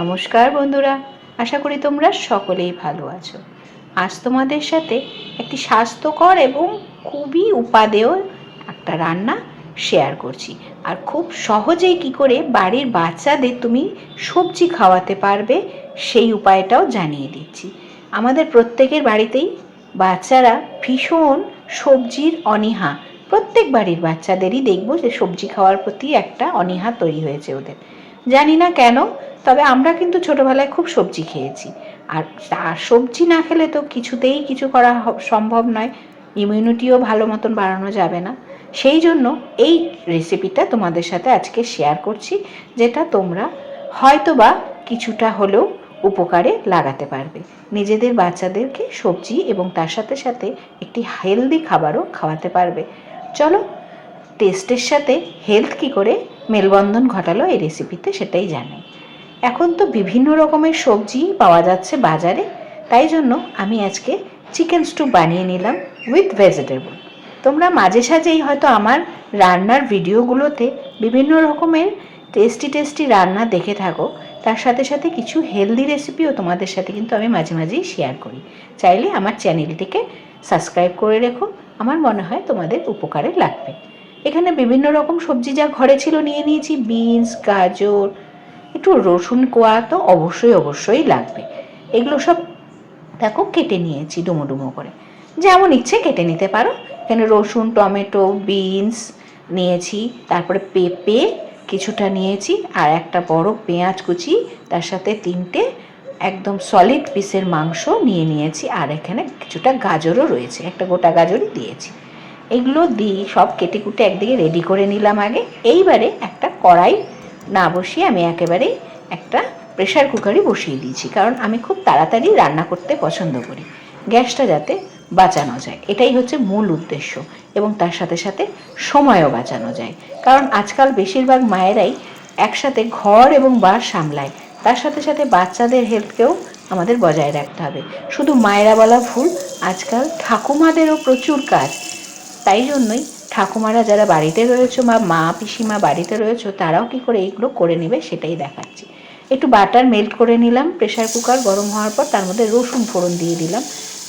নমস্কার বন্ধুরা, আশা করি তোমরা সকলেই ভালো আছো। আজ তোমাদের সাথে একটি স্বাস্থ্যকর এবং খুবই উপাদেয় একটা রান্না শেয়ার করছি। আর খুব সহজেই কি করে বাড়ির বাচ্চাদের তুমি সবজি খাওয়াতে পারবে, সেই উপায়টাও জানিয়ে দিচ্ছি। আমাদের প্রত্যেকের বাড়িতেই বাচ্চারা ভীষণ সবজির অনীহা। প্রত্যেক বাড়ির বাচ্চাদেরই দেখব যে সবজি খাওয়ার প্রতি একটা অনীহা তৈরি হয়েছে ওদের। জানি না কেন, তবে আমরা কিন্তু ছোটবেলায় খুব সবজি খেয়েছি। আর তার সবজি না খেলে তো কিছুতেই কিছু করা সম্ভব নয়। ইমিউনিটিও ভালো মতন বাড়ানো যাবে না। সেই জন্য এই রেসিপিটা তোমাদের সাথে আজকে শেয়ার করছি, যেটা তোমরা হয়তোবা কিছুটা হলেও উপকারে লাগাতে পারবে। নিজেদের বাচ্চাদেরকে সবজি এবং তার সাথে সাথে একটি হেলদি খাবারও খাওয়াতে পারবে। চলো টেস্টের সাথে হেলথ কি করে মেলবন্ধন ঘটালো এই রেসিপিতে সেটাই জানাই এখন তো বিভিন্ন রকমের সবজি পাওয়া যাচ্ছে বাজারে, তাই জন্য আমি আজকে চিকেন স্টু বানিয়ে নিলাম উইথ ভেজিটেবল তোমরা মাঝে সাঝেই হয়তো আমার রান্নার ভিডিওগুলোতে বিভিন্ন রকমের টেস্টি টেস্টি রান্না দেখে থাকো, তার সাথে সাথে কিছু হেলদি রেসিপিও তোমাদের সাথে কিন্তু আমি মাঝে মাঝেই শেয়ার করি। চাইলে আমার চ্যানেলটিকে সাবস্ক্রাইব করে রেখো, আমার মনে হয় তোমাদের উপকারে লাগবে। এখানে বিভিন্ন রকম সবজি যা ঘরে ছিল নিয়ে নিয়েছি, বিনস, গাজর, একটু রসুন কোয়া তো অবশ্যই অবশ্যই লাগবে। এগুলো সব দেখো কেটে নিয়েছি ডুমো ডুমো করে। যেমন ইচ্ছে কেটে নিতে পারো। এখানে রসুন, টমেটো, বিনস নিয়েছি, তারপরে পেঁপে কিছুটা নিয়েছি, আর একটা বড় পেঁয়াজ কুচি, তার সাথে তিনটে একদম সলিড পিসের মাংস নিয়ে নিয়েছি, আর এখানে কিছুটা গাজরও রয়েছে। একটা গোটা গাজরই দিয়েছি। এগুলো দিয়ে সব কেটে কুটে একদিকে রেডি করে নিলাম আগে। এইবারে একটা কড়াই না বসিয়ে আমি একেবারেই একটা প্রেশার কুকারই বসিয়ে দিয়েছি, কারণ আমি খুব তাড়াতাড়ি রান্না করতে পছন্দ করি। গ্যাসটা যাতে বাঁচানো যায়, এটাই হচ্ছে মূল উদ্দেশ্য, এবং তার সাথে সাথে সময়ও বাঁচানো যায়। কারণ আজকাল বেশিরভাগ মায়েরাই একসাথে ঘর এবং বার সামলায়, তার সাথে সাথে বাচ্চাদের হেলথকেও আমাদের বজায় রাখতে হবে। শুধু মায়েরা বলা ভুল, আজকাল ঠাকুমাদেরও প্রচুর কাজ। তাই জন্যই ঠাকুমারা যারা বাড়িতে রয়েছে বা মা পিসিমা বাড়িতে রয়েছে, তারাও কি করে এইগুলো করে নেবে সেটাই দেখাচ্ছি। একটু বাটার মেল্ট করে নিলাম প্রেশার কুকার গরম হওয়ার পর তার মধ্যে রসুন ফোড়ন দিয়ে দিলাম।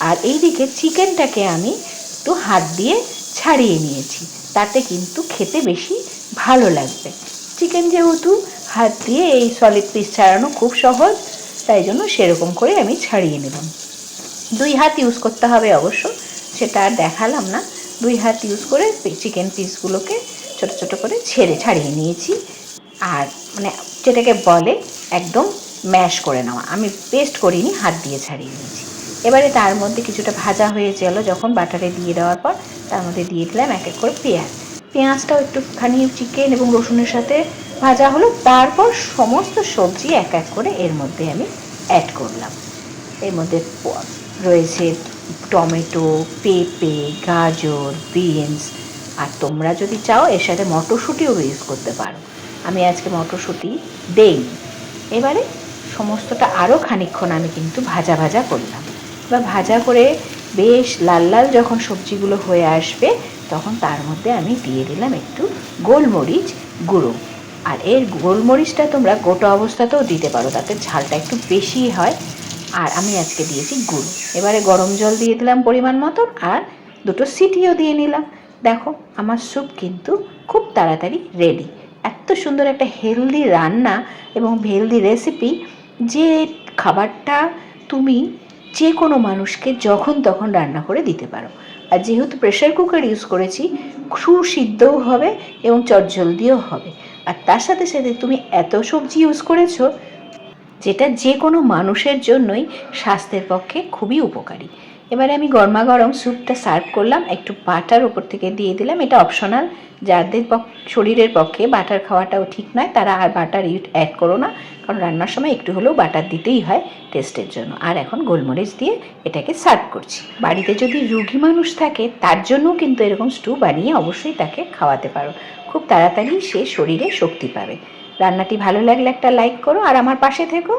আর এইদিকে চিকেনটাকে আমি একটু হাত দিয়ে ছাড়িয়ে নিয়েছি, তাতে কিন্তু খেতে বেশি ভালো লাগবে। চিকেন যেহেতু হাত দিয়ে এই সলিড পিস ছাড়ানো খুব সহজ, তাই জন্য সেরকম করে আমি ছাড়িয়ে নিলাম। দুই হাত ইউজ করতে হবে অবশ্য, সেটা আর দেখালাম না। দুই হাত ইউজ করে চিকেন পিসগুলোকে ছোট ছোট করে ছেড়ে ছাড়িয়ে নিয়েছি। আর মানে যেটাকে বলে একদম ম্যাশ করে নেওয়া। আমি পেস্ট করিনি, হাত দিয়ে ছাড়িয়ে নিয়েছি। এবারে তার মধ্যে কিছুটা ভাজা হয়ে গেল যখন বাটারে দিয়ে দেওয়ার পর তার মধ্যে দিয়ে দিলাম এক এক করে পেঁয়াজ। পেঁয়াজটাও একটুখানি চিকেন এবং রসুনের সাথে ভাজা হলো। তারপর সমস্ত সবজি এক এক করে এর মধ্যে আমি অ্যাড করলাম। এর মধ্যে রয়েছে টমেটো, পেঁপে, গাজর, বিনস। আর তোমরা যদি চাও, এর সাথে মটরশুঁটিও ইউজ করতে পারো। আমি আজকে মটরশুঁটি দেইনি। এবারে সমস্তটা আরও খানিকক্ষণ আমি কিন্তু ভাজা ভাজা করলাম। এবার ভাজা করে বেশ লাল লাল যখন সবজিগুলো হয়ে আসবে, তখন তার মধ্যে আমি দিয়ে দিলাম একটু গোলমরিচ গুঁড়ো। আর এর গোলমরিচটা তোমরা গোটা অবস্থাতেও দিতে পারো, তাতে ঝালটা একটু বেশি হয়। আর আমি আজকে দিয়েছি গুড়। এবারে গরম জল দিয়ে দিলাম পরিমাণ মতন আর দুটো সিটিও দিয়ে নিলাম। দেখো, আমার স্যুপ কিন্তু খুব তাড়াতাড়ি রেডি এত সুন্দর একটা হেলদি রান্না এবং হেলদি রেসিপি যে খাবারটা তুমি যে কোনো মানুষকে যখন তখন রান্না করে দিতে পারো। আর যেহেতু প্রেশার কুকার ইউজ করেছি, সুসিদ্ধও হবে এবং চটজলদিও হবে। আর তার সাথে সাথে তুমি এত সবজি ইউজ করেছ যেটা যে কোনো মানুষের জন্যই স্বাস্থ্যের পক্ষে খুবই উপকারী। এবারে আমি গরমা গরম স্যুপটা সার্ভ করলাম, একটু বাটার ওপর থেকে দিয়ে দিলাম। এটা অপশনাল, যাদের শরীরের পক্ষে বাটার খাওয়াটাও ঠিক নয়, তারা আর বাটার অ্যাড করো না। কারণ রান্নার সময় একটু হলেও বাটার দিতেই হয় টেস্টের জন্য। আর এখন গোলমরিচ দিয়ে এটাকে সার্ভ করছি। বাড়িতে যদি রুগী মানুষ থাকে, তার জন্যও কিন্তু এরকম স্টু বানিয়ে অবশ্যই তাকে খাওয়াতে পারো। খুব তাড়াতাড়ি সে শরীরে শক্তি পাবে। রান্নাটি ভালো লাগলে একটা লাইক করো আর আমার পাশে থেকো।